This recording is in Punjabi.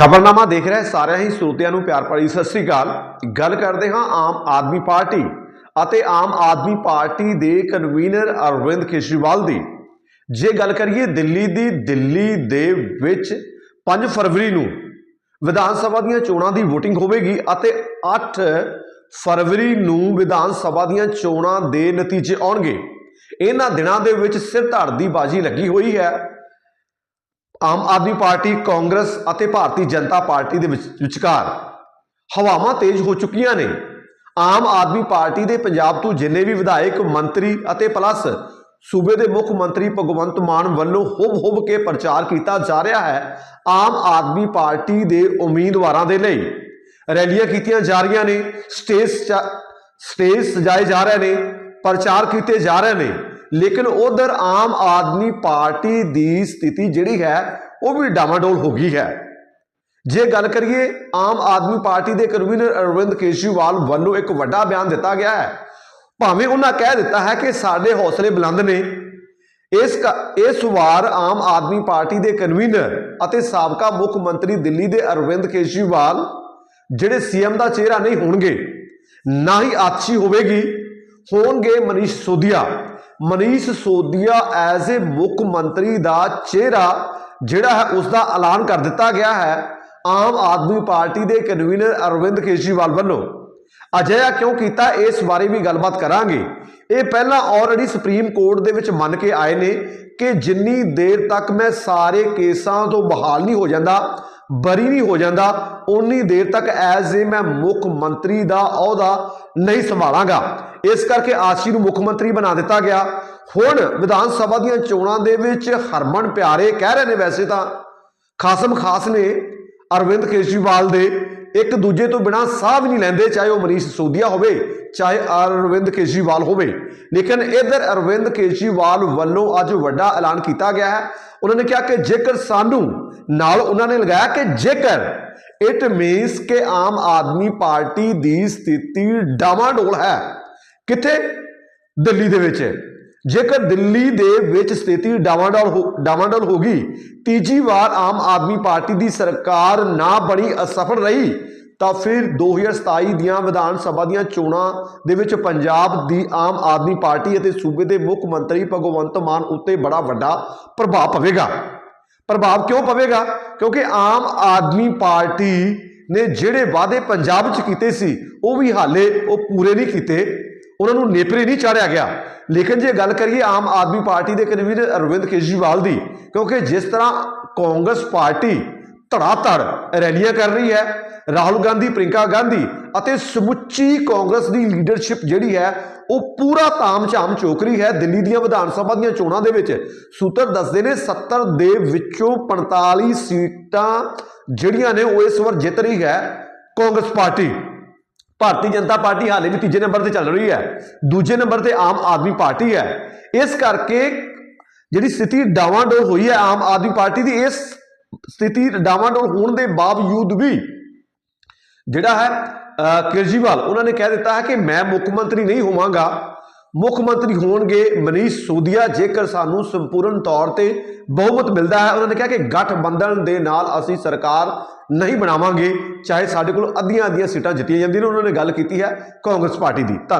ਖਬਰਨਾਮਾ ਦੇਖ ਰਹੇ ਸਾਰਿਆਂ ਹੀ ਸਰੋਤਿਆਂ ਨੂੰ ਪਿਆਰ ਭਰੀ ਸਤਿ ਸ੍ਰੀ ਅਕਾਲ। ਗੱਲ ਕਰਦੇ ਹਾਂ ਆਮ ਆਦਮੀ ਪਾਰਟੀ ਅਤੇ ਆਮ ਆਦਮੀ ਪਾਰਟੀ ਦੇ ਕਨਵੀਨਰ ਅਰਵਿੰਦ ਕੇਜਰੀਵਾਲ ਦੀ। ਜੇ ਗੱਲ ਕਰੀਏ ਦਿੱਲੀ ਦੀ, ਦਿੱਲੀ ਦੇ ਵਿੱਚ 5 ਫਰਵਰੀ ਨੂੰ ਵਿਧਾਨ ਸਭਾ ਦੀਆਂ ਚੋਣਾਂ ਦੀ VOTING ਹੋਵੇਗੀ ਅਤੇ 8 ਫਰਵਰੀ ਨੂੰ ਵਿਧਾਨ ਸਭਾ ਦੀਆਂ ਚੋਣਾਂ ਦੇ ਨਤੀਜੇ ਆਉਣਗੇ। ਇਹਨਾਂ ਦਿਨਾਂ ਦੇ ਵਿੱਚ ਸਿਰ ਧੜ ਦੀ ਬਾਜੀ ਲੱਗੀ ਹੋਈ ਹੈ। ਆਮ ਆਦਮੀ ਪਾਰਟੀ, ਕਾਂਗਰਸ ਅਤੇ ਭਾਰਤੀ ਜਨਤਾ ਪਾਰਟੀ ਦੇ ਵਿੱਚ ਵਿਚਕਾਰ ਹਵਾਵਾਂ ਤੇਜ਼ ਹੋ ਚੁੱਕੀਆਂ ਨੇ। ਆਮ ਆਦਮੀ ਪਾਰਟੀ ਦੇ ਪੰਜਾਬ ਤੋਂ ਜਿੰਨੇ ਵੀ ਵਿਧਾਇਕ, ਮੰਤਰੀ ਅਤੇ ਪਲੱਸ ਸੂਬੇ ਦੇ ਮੁੱਖ ਮੰਤਰੀ ਭਗਵੰਤ ਮਾਨ ਵੱਲੋਂ ਹੁਬ ਹੁਬ ਕੇ ਪ੍ਰਚਾਰ ਕੀਤਾ ਜਾ ਰਿਹਾ ਹੈ, ਆਮ ਆਦਮੀ ਪਾਰਟੀ ਦੇ ਉਮੀਦਵਾਰਾਂ ਦੇ ਲਈ। ਰੈਲੀਆਂ ਕੀਤੀਆਂ ਜਾ ਰਹੀਆਂ ਨੇ, ਸਟੇਜ ਸਜਾ- ਸਟੇਜ ਸਜਾਏ ਜਾ ਰਹੇ ਨੇ, ਪ੍ਰਚਾਰ ਕੀਤੇ ਜਾ ਰਹੇ ਨੇ। ਲੇਕਿਨ ਉਧਰ ਆਮ ਆਦਮੀ ਪਾਰਟੀ ਦੀ ਸਥਿਤੀ ਜਿਹੜੀ ਹੈ, ਉਹ ਵੀ ਡਾਮਾਡੋਲ ਹੋ ਗਈ ਹੈ। ਜੇ ਗੱਲ ਕਰੀਏ, ਆਮ ਆਦਮੀ ਪਾਰਟੀ ਦੇ ਕਨਵੀਨਰ ਅਰਵਿੰਦ ਕੇਜਰੀਵਾਲ ਵੱਲੋਂ ਇੱਕ ਵੱਡਾ ਬਿਆਨ ਦਿੱਤਾ ਗਿਆ ਹੈ। ਭਾਵੇਂ ਉਹਨਾਂ ਕਹਿ ਦਿੱਤਾ ਹੈ ਕਿ ਸਾਡੇ ਹੌਸਲੇ ਬੁਲੰਦ ਨੇ, ਇਸ ਕ- ਇਸ ਵਾਰ ਆਮ ਆਦਮੀ ਪਾਰਟੀ ਦੇ ਕਨਵੀਨਰ ਅਤੇ ਸਾਬਕਾ ਮੁੱਖ ਮੰਤਰੀ ਦਿੱਲੀ ਦੇ ਅਰਵਿੰਦ ਕੇਜਰੀਵਾਲ, ਜਿਹੜੇ ਸੀਐਮ ਦਾ ਚਿਹਰਾ ਨਹੀਂ ਹੋਣਗੇ, ਨਾ ਹੀ ਆਤਸੀ ਹੋਵੇਗੀ, ਹੋਣਗੇ ਮਨੀਸ਼ ਸੋਦੀਆ ਮਨੀਸ਼ ਸੋਦੀਆ ਐਜ਼ ਅ ਮੁੱਖ ਮੰਤਰੀ ਦਾ ਚਿਹਰਾ, ਜਿਹੜਾ ਹੈ ਉਸ ਦਾ ਐਲਾਨ ਕਰ ਦਿੱਤਾ ਗਿਆ ਹੈ ਆਮ ਆਦਮੀ ਪਾਰਟੀ ਦੇ ਕਨਵੀਨਰ ਅਰਵਿੰਦ ਕੇਜਰੀਵਾਲ ਵੱਲੋਂ। ਅਜਿਹਾ ਕਿਉਂ ਕੀਤਾ, ਇਸ ਬਾਰੇ ਵੀ ਗੱਲਬਾਤ ਕਰਾਂਗੇ। ਇਹ ਪਹਿਲਾਂ ਆਲਰੇਡੀ ਸੁਪਰੀਮ ਕੋਰਟ ਦੇ ਵਿੱਚ ਮੰਨ ਕੇ ਆਏ ਨੇ ਕਿ ਜਿੰਨੀ ਦੇਰ ਤੱਕ ਮੈਂ ਸਾਰੇ ਕੇਸਾਂ ਤੋਂ ਬਹਾਲ ਨਹੀਂ ਹੋ ਜਾਂਦਾ ਬਰੀ ਨਹੀਂ ਹੋ ਜਾਂਦਾ। ਉਨੀ ਦੇਰ ਤੱਕ ਐਜ਼ ਏ ਮੈਂ ਮੁੱਖ ਮੰਤਰੀ ਦਾ ਅਹੁਦਾ ਨਹੀਂ ਸੰਭਾਲਾਂਗਾ। ਇਸ ਕਰਕੇ ਆਸ਼ੀ ਨੂੰ ਮੁੱਖ ਮੰਤਰੀ ਬਣਾ ਦਿੱਤਾ ਗਿਆ। ਹੁਣ ਵਿਧਾਨ ਸਭਾ ਦੀਆਂ ਚੋਣਾਂ ਦੇ ਵਿੱਚ ਹਰਮਨ ਪਿਆਰੇ ਕਹਿ ਰਹੇ ਨੇ ਵੈਸੇ ਤਾਂ। ਖਾਸਮ ਖਾਸ ਨੇ ਅਰਵਿੰਦ ਕੇਜਰੀਵਾਲ ਦੇ। ਇੱਕ ਦੂਜੇ ਤੋਂ ਬਿਨਾ ਸਾਹ ਵੀ ਨਹੀਂ ਲੈਂਦੇ, ਚਾਹੇ ਉਹ ਮਨੀਸ਼ ਸੋਦੀਆ ਹੋਵੇ, ਚਾਹੇ ਅਰਵਿੰਦ ਕੇਜਰੀਵਾਲ ਹੋਵੇ। ਲੇਕਿਨ ਇਧਰ ਅਰਵਿੰਦ ਕੇਜਰੀਵਾਲ ਵੱਲੋਂ ਅੱਜ ਵੱਡਾ ਐਲਾਨ ਕੀਤਾ ਗਿਆ ਹੈ। ਉਹਨਾਂ ਨੇ ਕਿਹਾ ਕਿ ਜੇਕਰ ਸਾਨੂੰ ਨਾਲ ਉਹਨਾਂ ਨੇ ਲਗਾਇਆ ਕਿ ਜੇਕਰ ਇਟ ਮੀਨਸ ਕਿ ਆਮ ਆਦਮੀ ਪਾਰਟੀ ਦੀ ਸਥਿਤੀ ਡਾਵਾਡੋਲ ਹੈ, ਕਿੱਥੇ? ਦਿੱਲੀ ਦੇ ਵਿੱਚ। ਜੇਕਰ ਦਿੱਲੀ ਦੇ ਵਿੱਚ ਸਥਿਤੀ ਡਾਵਾਡੋਲ ਹੋ- ਡਾਵਾਡੋਲ ਹੋ ਗਈ, ਤੀਜੀ ਵਾਰ ਆਮ ਆਦਮੀ ਪਾਰਟੀ ਦੀ ਸਰਕਾਰ ਨਾ ਬਣੀ, ਅਸਫਲ ਰਹੀ, ਤਾਂ ਫਿਰ 2027 ਦੀਆਂ ਵਿਧਾਨ ਸਭਾ ਦੀਆਂ ਚੋਣਾਂ ਦੇ ਵਿੱਚ ਪੰਜਾਬ ਦੀ ਆਮ ਆਦਮੀ ਪਾਰਟੀ ਅਤੇ ਸੂਬੇ ਦੇ ਮੁੱਖ ਮੰਤਰੀ ਭਗਵੰਤ ਮਾਨ ਉੱਤੇ ਬੜਾ ਵੱਡਾ ਪ੍ਰਭਾਵ ਪਵੇਗਾ। ਪ੍ਰਭਾਵ ਕਿਉਂ ਪਵੇਗਾ? ਕਿਉਂਕਿ ਆਮ ਆਦਮੀ ਪਾਰਟੀ ਨੇ ਜਿਹੜੇ ਵਾਅਦੇ ਪੰਜਾਬ 'ਚ ਕੀਤੇ ਸੀ, ਉਹ ਵੀ ਹਾਲੇ ਉਹ ਪੂਰੇ ਨਹੀਂ ਕੀਤੇ। ਉਹਨਾਂ ਨੂੰ ਨੇਪਰੇ ਨਹੀਂ ਚਾੜਿਆ ਗਿਆ। ਲੇਕਿਨ ਜੇ ਗੱਲ ਕਰੀਏ ਆਮ ਆਦਮੀ ਪਾਰਟੀ ਦੇ ਕਨਵੀਨਰ ਅਰਵਿੰਦ ਕੇਜਰੀਵਾਲ ਦੀ, ਕਿਉਂਕਿ ਜਿਸ ਤਰ੍ਹਾਂ ਕਾਂਗਰਸ ਪਾਰਟੀ ਧੜਾ ਧੜ ਰੈਲੀਆਂ ਕਰ ਰਹੀ ਹੈ, ਰਾਹੁਲ ਗਾਂਧੀ ਪ੍ਰਿੰਕਾ ਗਾਂਧੀ ਅਤੇ ਸਮੁੱਚੀ ਕਾਂਗਰਸ ਦੀ ਲੀਡਰਸ਼ਿਪ ਜਿਹੜੀ ਹੈ, ਉਹ ਪੂਰਾ ਤਾਮ-ਝਾਮ ਚੋਕ ਰਹੀ ਹੈ ਦਿੱਲੀ ਦੀਆਂ ਵਿਧਾਨ ਸਭਾ ਦੀਆਂ ਚੋਣਾਂ ਦੇ ਵਿੱਚ। ਸੂਤਰ ਦੱਸਦੇ ਨੇ 70 ਦੇ ਵਿੱਚੋਂ 45 ਸੀਟਾਂ ਜਿਹੜੀਆਂ ਨੇ, ਉਹ ਇਸ ਵਾਰ ਜਿੱਤ ਰਹੀ ਹੈ ਕਾਂਗਰਸ ਪਾਰਟੀ। ਭਾਰਤੀ ਜਨਤਾ ਪਾਰਟੀ ਹਾਲੇ ਵੀ ਤੀਜੇ ਨੰਬਰ ਤੇ ਚੱਲ ਰਹੀ ਹੈ, ਦੂਜੇ ਨੰਬਰ ਤੇ ਆਮ ਆਦਮੀ ਪਾਰਟੀ ਹੈ। ਇਸ ਕਰਕੇ ਜਿਹੜੀ ਸਥਿਤੀ ਡਾਵਾਂਡੋਲ ਹੋਈ ਹੈ ਆਮ ਆਦਮੀ ਪਾਰਟੀ ਦੀ, ਇਸ ਸਥਿਤੀ ਡਾਵਾਂਡੋਲ ਹੋਣ ਦੇ ਬਾਵਜੂਦ ਵੀ ਜਿਹੜਾ ਹੈ ਕੇਜਰੀਵਾਲ, ਉਹਨਾਂ ਨੇ ਕਹਿ ਦਿੱਤਾ ਹੈ ਕਿ ਮੈਂ ਮੁੱਖ ਮੰਤਰੀ ਨਹੀਂ ਹੋਵਾਂਗਾ। ਮੁੱਖ ਮੰਤਰੀ ਹੋਣਗੇ ਮਨੀਸ਼ ਸੋਦੀਆ ਜੇਕਰ ਸਾਨੂੰ ਸੰਪੂਰਨ ਤੌਰ ਤੇ ਬਹੁਮਤ ਮਿਲਦਾ ਹੈ, ਉਹਨਾਂ ਨੇ ਕਿਹਾ ਕਿ ਗਠਬੰਧਨ ਦੇ ਨਾਲ ਅਸੀਂ ਸਰਕਾਰ ਨਹੀਂ ਬਣਾਵਾਂਗੇ, ਚਾਹੇ ਸਾਡੇ ਕੋਲ ਅੱਧੀਆਂ ਅੱਧੀਆਂ ਸੀਟਾਂ ਜਿੱਤੀਆਂ ਜਾਂਦੀਆਂ ਨੇ, ਉਹਨਾਂ ਨੇ ਗੱਲ ਕੀਤੀ ਹੈ ਕਾਂਗਰਸ ਪਾਰਟੀ ਦੀ। ਧੰਨਵਾਦ।